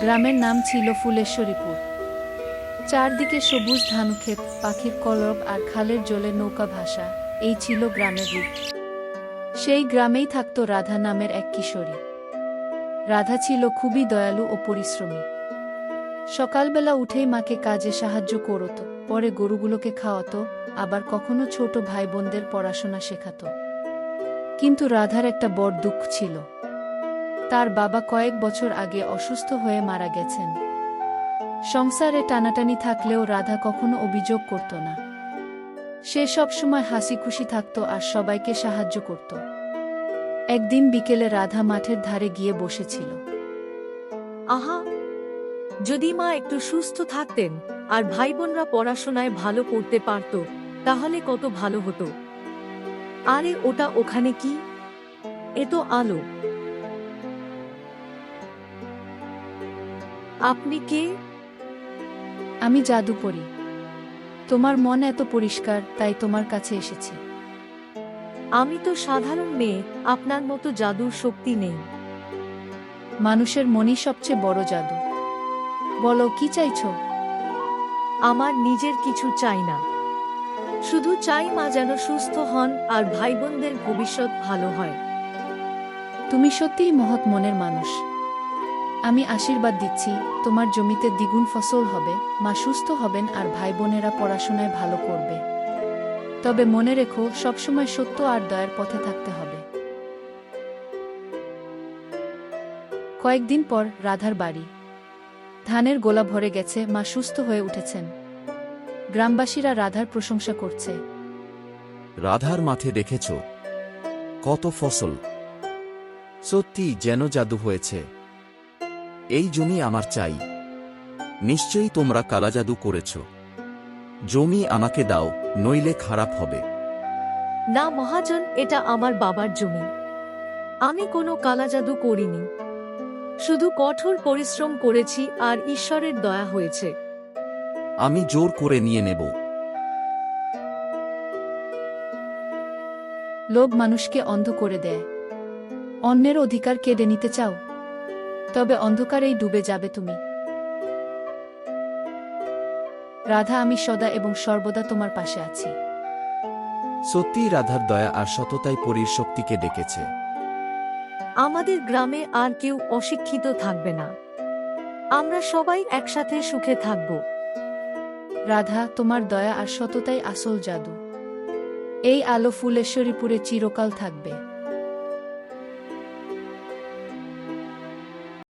গ্রামের নাম ছিল ফুলেশ্বরীপুর। চারদিকে সবুজ ধানক্ষেত, পাখির কলরব আর খালের জলে নৌকা ভাসা, এই ছিল গ্রামের রূপ। সেই গ্রামেই থাকত রাধা নামের এক কিশোরী। রাধা ছিল খুবই দয়ালু ও পরিশ্রমী। সকালবেলা উঠেই মাকে কাজে সাহায্য করত, পরে গরুগুলোকে খাওয়াতো, আবার কখনো ছোট ভাই বোনদের পড়াশোনা শেখাতো। কিন্তু রাধার একটা বড় দুঃখ ছিল। তার বাবা কয়েক বছর আগে অসুস্থ হয়ে মারা গেছেন। সংসারে টানাটানি থাকলেও রাধা কখনো অভিযোগ করত না। সে সবসময় হাসি খুশি থাকত আর সবাইকে সাহায্য করত। একদিন বিকেলে রাধা মাঠের ধারে গিয়ে বসেছিল। আহা! যদি মা একটু সুস্থ থাকতেন আর ভাই বোনরা পড়াশোনায় ভালো করতে পারত, তাহলে কত ভালো হতো। আরে ওটা ওখানে কি? এ তো আলো। আপনি কে? আমি জাদু পড়ি তোমার মন এত পরিষ্কার, তাই তোমার কাছে এসেছি। আমি তো সাধারণ মেয়ে, আপনার মতো জাদুর শক্তি নেই। মানুষের মনই সবচেয়ে বড় জাদু। বলো, কি চাইছ? আমার নিজের কিছু চাই না। শুধু চাই মা যেন সুস্থ হন আর ভাই বোনদের ভবিষ্যৎ ভালো হয়। তুমি সত্যিই মহৎ মনের মানুষ। আমি আশীর্বাদ দিচ্ছি, তোমার জমিতে দ্বিগুণ ফসল হবে, মা সুস্থ হবেন আর ভাই বোনেরা পড়াশোনায় ভালো করবে। তবে মনে রেখো, সবসময় সত্য আর দয়ার পথে থাকতে হবে। কয়েকদিন পর রাধার বাড়ি। ধানের গোলা ভরে গেছে, মা সুস্থ হয়ে উঠেছেন। গ্রামবাসীরা রাধার প্রশংসা করছে। রাধার মাঠে দেখেছ, কত ফসল। সত্যি যেন জাদু হয়েছে। এই জমি আমার চাই। নিশ্চয়ই তোমরা কালাজাদু করেছ। জমি আমাকে দাও নইলে খারাপ হবে। না মহাজন এটা আমার বাবার জমি। আমি কোনো কালাজাদু করিনি। শুধু কঠোর পরিশ্রম করেছি আর ঈশ্বরের দয়া হয়েছে। আমি জোর করে নিয়ে নেব। লোভ মানুষকে অন্ধ করে দেয়। অন্যের অধিকার কেড়ে নিতে চাও? তবে অন্ধকারেই ডুবে যাবে তুমি। রাধা আমি সদা এবং সর্বদা তোমার পাশে আছি। সত্যিই রাধার দয়া আর সততাই পরীর শক্তিকে ডেকেছে। আমাদের গ্রামে আর কেউ অশিক্ষিত থাকবে না। আমরা সবাই একসাথে সুখে থাকব। রাধা তোমার দয়া আর সততাই আসল জাদু। এই আলো ফুলেশ্বরীপুরে চিরকাল থাকবে।